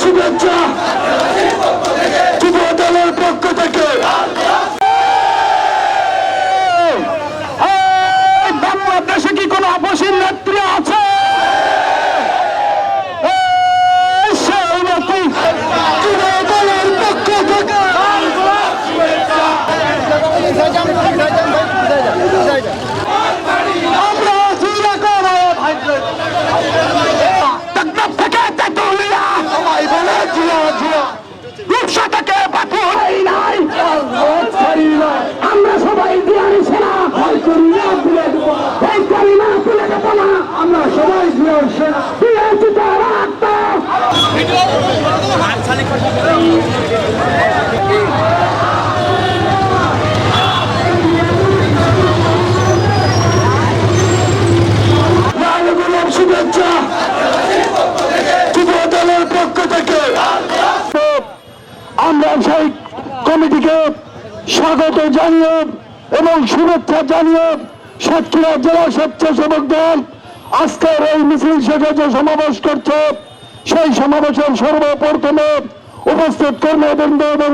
শুভেচ্ছা যুব দলের পক্ষ থেকে এই বাংলাদেশে কি কোনো আপসীর নেত্রী আছে এই সেই নেত্রী যুব দলের পক্ষ থেকে আমরা জিরা করে টেকনাফ থেকে তেতুলিয়া সবাই বলে জিয়া জিয়া রূপসা থেকে বাপুর এই নাই আমরা সবাই দিয়ানি সেনা। ভয় করি দেবো ভয় করি না না। আমরা সবাই দিয়ার সেনা দিয়েছি তার আত্মা লাল গোলাপ শুভেচ্ছা যুব দলের পক্ষ থেকে আমরা সেই কমিটিকে স্বাগত জানিয়ে এবং শুভেচ্ছা জানিয়ে সাতক্ষীরা জেলা স্বেচ্ছাসেবক দল আজকের এই মিছিল শেখে যে সমাবেশ করছে, সেই সমাবেশের সর্বপ্রথমে উপস্থিত কর্মীবৃন্দ এবং